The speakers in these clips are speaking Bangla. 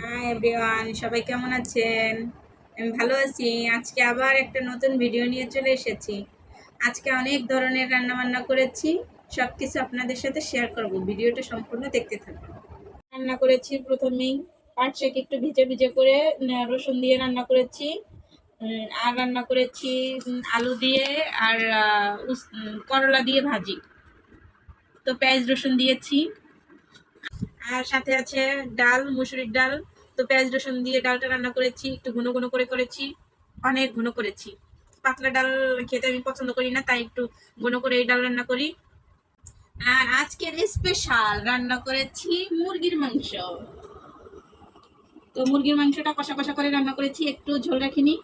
হাই এভরিওয়ান সবাই কেমন আছেন? আমি ভালো আছি। আজকে আবার একটা নতুন ভিডিও নিয়ে চলে এসেছি। আজকে অনেক ধরনের রান্না বান্না করেছি। সব কিছু আপনাদের সাথে শেয়ার করব। ভিডিওটা সম্পূর্ণ দেখতে থাকুন। রান্না করেছি প্রথমেই পাট শাক একটু ভিজে ভিজে করে রসুন দিয়ে রান্না করেছি। আর রান্না করেছি আলু দিয়ে আর করলা দিয়ে ভাজি। তো পেঁয়াজ রসুন দিয়েছি। আর সাথে আছে ডাল, মুসুরির ডাল। তো পেঁয়াজ, রসুন দিয়ে ডালটা রান্না করেছি, একটু ঘন ঘন করে করেছি, অনেক ঘন করেছি। পাতলা ডাল খেতে আমি পছন্দ করি না, তাই একটু ঘন করে এই ডাল রান্না করি। আর আজকের স্পেশাল রান্না করেছি মুরগির মাংস। তো মুরগির মাংসটা কষা কষা করে রান্না করেছি, একটু ঝোল রাখিনি।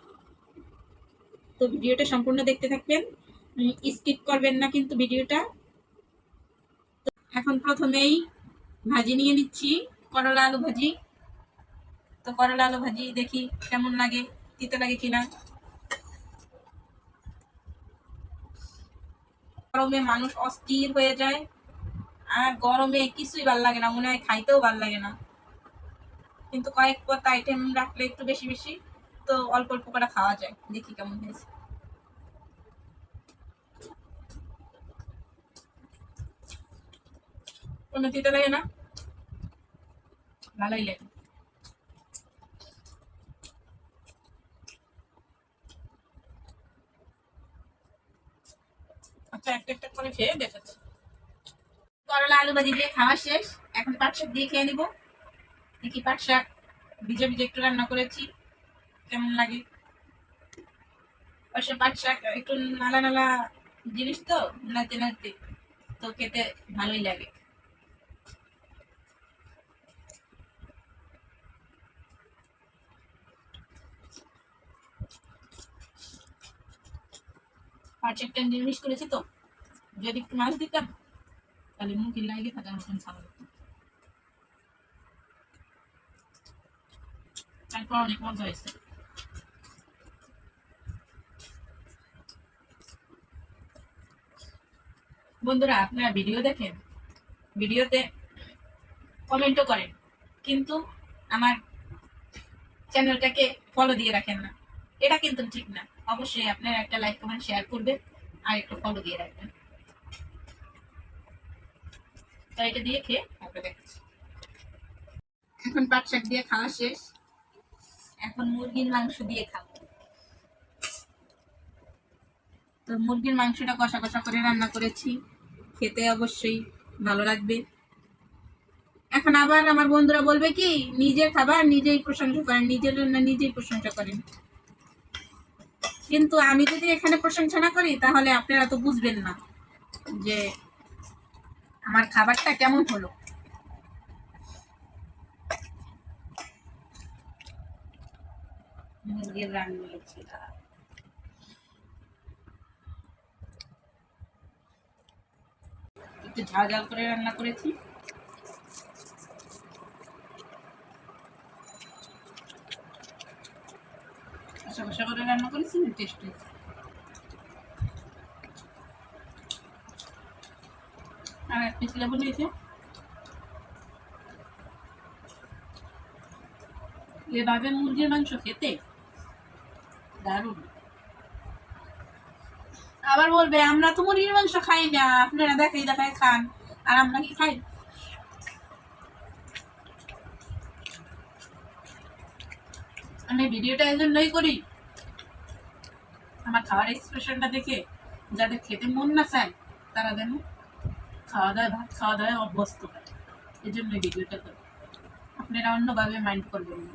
তো ভিডিওটা সম্পূর্ণ দেখতে থাকবেন। স্কিপ করবেন না কিন্তু ভিডিওটা। এখন প্রথমেই ভাজি নিয়ে নিচ্ছি, করলা আলু ভাজি। তো করলা আলু ভাজি দেখি কেমন লাগে, তিতে লাগে কিনা। গরমে মানুষ অস্থির হয়ে যায়, আর গরমে কিছুই ভালো লাগে না, মনে হয় খাইতেও ভালো লাগে না। কিন্তু কয়েক পথ আইটেম রাখলে একটু বেশি বেশি, তো অল্প অল্প করে খাওয়া যায়, দেখি কেমন হয়েছে। কোনো তিতে লাগে না? ভালোই লাগে আচ্ছা করলা, আলু ভাজি দিয়ে খাওয়া শেষ। এখন পাট শাক দিয়ে খেয়ে নিব। দেখি পাট শাক, ভিজে ভিজে একটু রান্না করেছি। কেমন লাগে? অবশ্য পাট শাক, একটু নালা নালা জিনিস তো নাচতে নাচতে তো খেতে ভালোই লাগে। পাট শাকটা নিরামিষ করেছি তো? যদি একটু মাছ দিতাম, তাহলে মুখে লাগে থাকার মতন ভালো তারপর অনেক বন্ধুরা, আপনারা ভিডিও দেখেন ভিডিওতে কমেন্টও করেন, কিন্তু আমার চ্যানেলটাকে ফলো দিয়ে রাখেন না। এটা কিন্তু ঠিক না। অবশ্যই আপনারা একটা লাইক কমেন্ট শেয়ার করবেন আর একটু ফলো দিয়ে রাখবেন। তো এটা দিয়ে খেয়ে তারপরে এখন পাট শাক দিয়ে খাওয়া শেষ। এখন মুরগির মাংস দিয়ে খাব। তো মুরগির মাংসটা কষা কষা করে রান্না করেছি। খেতে অবশ্যই ভালো লাগবে। এখন আবার আমার বন্ধুরা বলবে কি, নিজের খাবার নিজেই প্রশংসা করেন, নিজের নিজেই প্রশংসা করেন। কিন্তু আমি যদি এখানে প্রশংসা না করি, তাহলে আপনারা তো বুঝবেন না যে আমার খাবারটা কেমন হলো। একটু ঝাল ঝাল করে রান্না করেছি। কষা করে রান্না করেছি টেস্ট হয়েছে? আর এক পিস লেবু নিয়েছে। এভাবে মুরগির মাংস খেতে দারুণ। আবার বলবে, আমরা তো মুরগির মাংস খাই না, আপনারা দেখাই দেখাই খান, আর আমরা কি খাই? আমি ভিডিওটা এই জন্যই করি। আমার খাওয়ার এক্সপ্রেশনটা দেখে যাদের খেতে মন না চায়, তারা যেন খাওয়া দাওয়া ভাত খাওয়া দাওয়ায় অভ্যস্ত হয়। এই জন্য ভিডিওটা করি। আপনারা অন্যভাবে মাইন্ড করবেন না।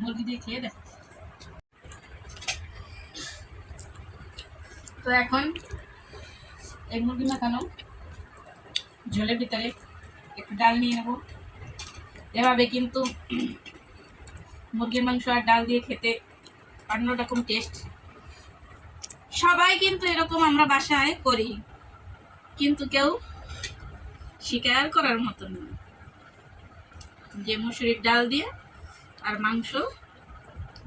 মুরগি দিয়ে খেয়ে দেখ। তো এখন এই মুরগি মাখানো, ঝোলের ভিতরে একটু ডাল নিয়ে নেব। এভাবে কিন্তু মুরগির মাংস আর ডাল দিয়ে খেতে অন্যরকম টেস্ট সবাই কিন্তু এরকম আমরা বাসায় করি, কিন্তু কেউ স্বীকার করার মতো না। যে মুসুরির ডাল দিয়ে আর মাংস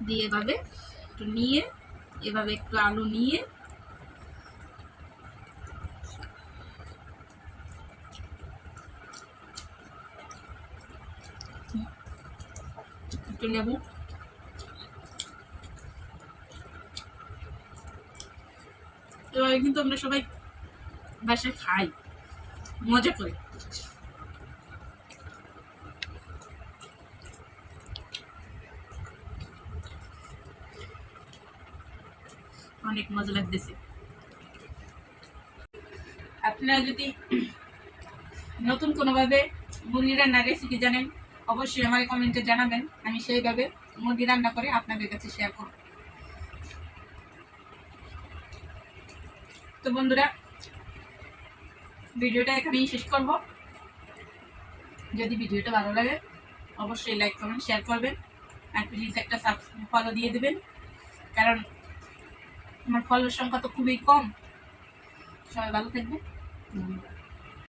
দিয়ে এভাবে একটু নিয়ে, এভাবে একটু আলু নিয়ে একটু লেবু এভাবে কিন্তু আমরা সবাই বাসায় খাই, মজা করে। অনেক মজা লাগতেছে। আপনারা যদি নতুন কোনোভাবে মুরগি রান্নার রেসিপি জানেন অবশ্যই আমার কমেন্টে জানাবেন। আমি সেইভাবে মুরগি রান্না করে আপনাদের কাছে শেয়ার করব। তো বন্ধুরা, ভিডিওটা এখানেই শেষ করব। যদি ভিডিওটা ভালো লাগে, অবশ্যই লাইক কমেন্ট শেয়ার করবেন। আর প্লিজ একটা সাবস্ক্রাইব ফলো দিয়ে দেবেন। কারণ আমার ফলোর সংখ্যা তো খুবই কম। সবাই ভালো থাকবে ধন্যবাদ।